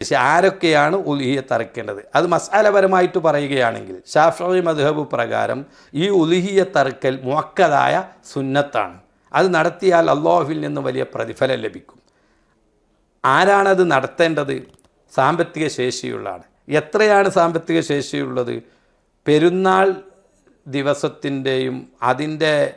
പക്ഷെ ആരൊക്കെയാണ് ഉലിഹിയെ തറക്കേണ്ടത് അത് മസാലപരമായിട്ട് പറയുകയാണെങ്കിൽ ഷാഫി മധുഹബ് പ്രകാരം ഈ ഉലുഹിയത്ത് തറക്കൽ മുക്കതായ സുന്നത്താണ്. അത് നടത്തിയാൽ അള്ളാഹുവിൽ നിന്ന് വലിയ പ്രതിഫലം ലഭിക്കും. ആരാണത് നടത്തേണ്ടത്? സാമ്പത്തിക ശേഷിയുള്ള ആൾ എത്രയാണ് സാമ്പത്തിക ശേഷിയുള്ളത്? പെരുന്നാൾ ദിവസത്തിന്റെയും അതിന്റെ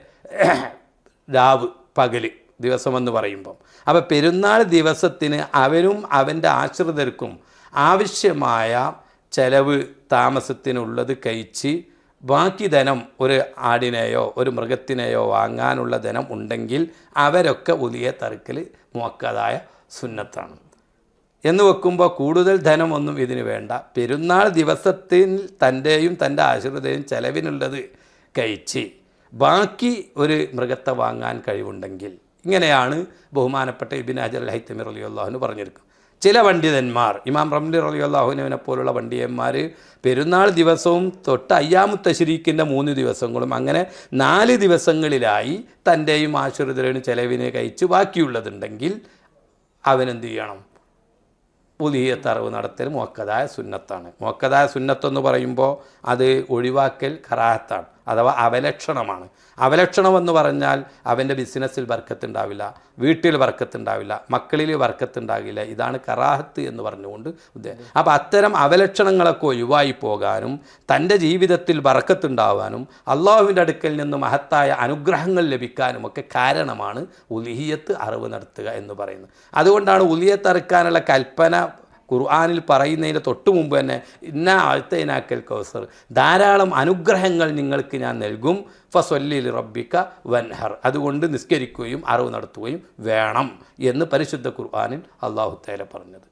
രാവ് പകൽ. ദിവസമെന്ന് പറയുമ്പം. അപ്പോൾ പെരുന്നാൾ ദിവസത്തിന് അവരും അവന്റെ ആശ്രിതർക്കും ആവശ്യമായ ചെലവ് താമസത്തിനുള്ളത് കഴിച്ച് ബാക്കി ധനം ഒരു ആടിനെയോ ഒരു മൃഗത്തിനെയോ വാങ്ങാനുള്ള ധനം ഉണ്ടെങ്കിൽ അവരൊക്കെ പുതിയ തറുക്കൽ മുക്കതായ സുന്നത്താണ്. എന്ന് വെക്കുമ്പോൾ കൂടുതൽ ധനമൊന്നും ഇതിന് വേണ്ട. പെരുന്നാൾ ദിവസത്തിൽ തന്റെയും തന്റെ ആശ്രിതയും ചെലവിനുള്ളത് കഴിച്ച് ബാക്കി ഒരു മൃഗത്തെ വാങ്ങാൻ കഴിവുണ്ടെങ്കിൽ ഇങ്ങനെയാണ് ബഹുമാനപ്പെട്ട ഇബിൻ അജൽ ഹൈത്തമിർ അലി അള്ളാഹുവിന് പറഞ്ഞിരിക്കും ചില പണ്ഡിതന്മാർ ഇമാം റംലി അലി അള്ളാഹുനവിനെ പോലുള്ള പണ്ഡിതന്മാർ പെരുന്നാൾ ദിവസവും തൊട്ട് അയ്യാമുത്ത ശരീക്കിന്റെ മൂന്ന് ദിവസങ്ങളും അങ്ങനെ നാല് ദിവസങ്ങളിലായി തന്റെയും ആശ്രിതരേണ് ചെലവിനെ കഴിച്ച് ബാക്കിയുള്ളതുണ്ടെങ്കിൽ അവനെന്ത് ചെയ്യണം? പുതിയ തറവ് നടത്തൽ മോക്കതായ സുന്നത്താണ്. മോക്കതായ സുന്നത്തെന്ന് പറയുമ്പോൾ അത് ഒഴിവാക്കൽ ഖറാഹത്താണ് അഥവാ അവലക്ഷണമാണ്. അവലക്ഷണം എന്ന് പറഞ്ഞാൽ അവന്റെ ബിസിനസ്സിൽ വർക്കത്തുണ്ടാവില്ല വീട്ടിൽ വർക്കത്തുണ്ടാവില്ല മക്കളിൽ വർക്കത്തുണ്ടാകില്ല. ഇതാണ് കറാഹത്ത് എന്ന് പറഞ്ഞുകൊണ്ട് ഉദ്ദേശം അപ്പോൾ അത്തരം അവലക്ഷണങ്ങളൊക്കെ ഒഴിവായി പോകാനും തന്റെ ജീവിതത്തിൽ വർക്കത്തുണ്ടാവാനും അള്ളാഹുവിന്റെ അടുക്കൽ നിന്ന് മഹത്തായ അനുഗ്രഹങ്ങൾ ലഭിക്കാനും ഒക്കെ കാരണമാണ് ഉലിഹിയത്ത് അറിവ് നടത്തുക എന്ന് പറയുന്നത്. അതുകൊണ്ടാണ് ഉലിയത്ത് അറുക്കാനുള്ള കൽപ്പന ഖുർആാനിൽ പറയുന്നതിന് തൊട്ട് മുമ്പ് തന്നെ ഇന്ന ആഴ്ത്തേനാക്കൽ കൗസർ. ധാരാളം അനുഗ്രഹങ്ങൾ നിങ്ങൾക്ക് ഞാൻ നൽകും. ഫസൊല്ലിൽ റബ്ബിക്ക വൻഹർ. അതുകൊണ്ട് നിസ്കരിക്കുകയും അറിവ് നടത്തുകയും വേണം എന്ന് പരിശുദ്ധ ഖുർആാനിൽ അള്ളാഹു തേല പറഞ്ഞത്.